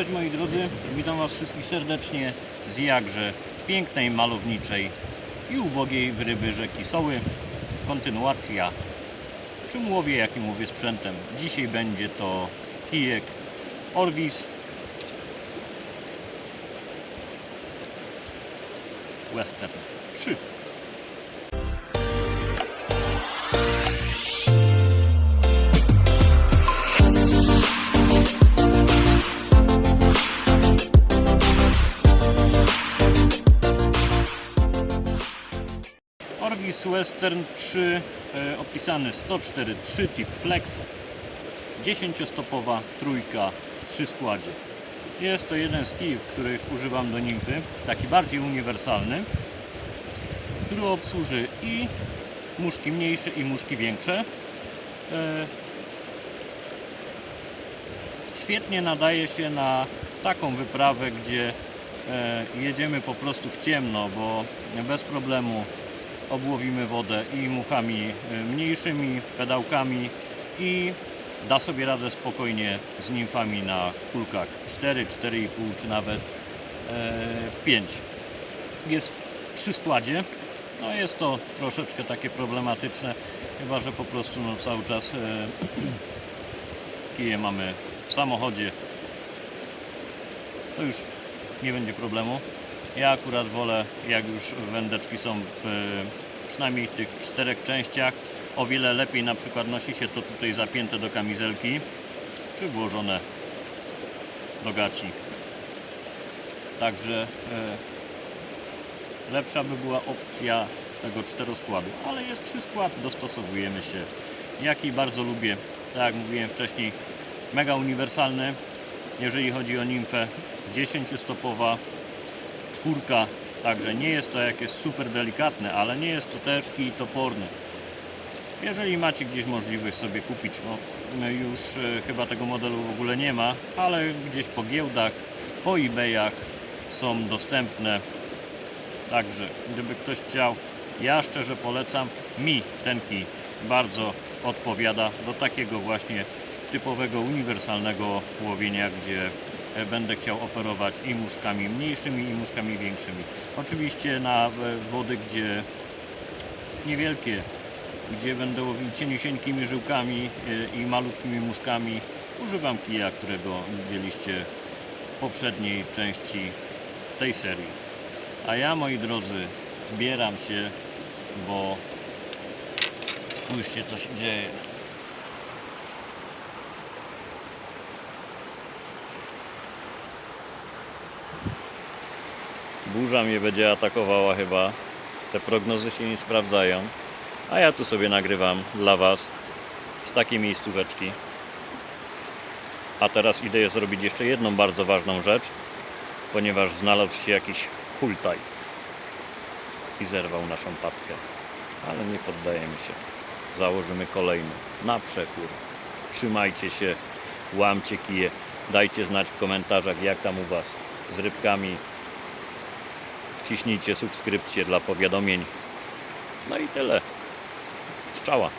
Cześć moi drodzy, witam Was wszystkich serdecznie z jakże pięknej, malowniczej i ubogiej ryby rzeki Soły. Kontynuacja czym łowię, jakim łowię sprzętem. Dzisiaj będzie to kijek Orvis Western 3. Orvis Western 3 e, opisany 104.3 tip flex 10-stopowa trójka w 3 składzie. Jest to jeden z kijów, których używam do nimfy, taki bardziej uniwersalny, który obsłuży i muszki mniejsze i muszki większe. E, Świetnie nadaje się na taką wyprawę, gdzie e, jedziemy po prostu w ciemno, bo bez problemu obłowimy wodę i muchami e, mniejszymi, pedałkami i da sobie radę spokojnie z nimfami na kulkach 4, 4,5 czy nawet e, 5. Jest w trzy składzie. No jest to troszeczkę takie problematyczne, chyba że po prostu no, cały czas e, kije mamy w samochodzie. To już nie będzie problemu. Ja akurat wolę, jak już wędeczki są w e, przynajmniej tych czterech częściach, o wiele lepiej na przykład nosi się to tutaj zapięte do kamizelki, czy włożone do gaci. Także e, lepsza by była opcja tego czteroskładu, ale jest trzy skład, dostosowujemy się. Jaki bardzo lubię, tak jak mówiłem wcześniej, mega uniwersalny, jeżeli chodzi o nimfę, 10-stopowa czwórka, także nie jest to jakieś super delikatne, ale nie jest to też kij toporny. Jeżeli macie gdzieś możliwość sobie kupić, no już e, chyba tego modelu w ogóle nie ma, ale gdzieś po giełdach, po eBayach są dostępne. Także gdyby ktoś chciał, ja szczerze polecam. Mi ten kij bardzo odpowiada do takiego właśnie typowego, uniwersalnego łowienia, gdzie będę chciał operować i muszkami mniejszymi, i muszkami większymi. Oczywiście na e, wody, gdzie niewielkie, gdzie będę łowił cieniusieńkimi żyłkami e, i malutkimi muszkami, używam kija, którego widzieliście w poprzedniej części tej serii. A ja, moi drodzy, zbieram się, bo spójrzcie, co się dzieje. Burza mnie będzie atakowała chyba. Te prognozy się nie sprawdzają. A ja tu sobie nagrywam dla Was z takiej miejscóweczki. A teraz idę zrobić jeszcze jedną bardzo ważną rzecz, ponieważ znalazł się jakiś hultaj i zerwał naszą patkę. Ale nie poddajemy się. Założymy kolejny na przekór. Trzymajcie się, łamcie kije. Dajcie znać w komentarzach, jak tam u Was z rybkami. Wciśnijcie subskrypcję dla powiadomień. No i tyle. Strzała.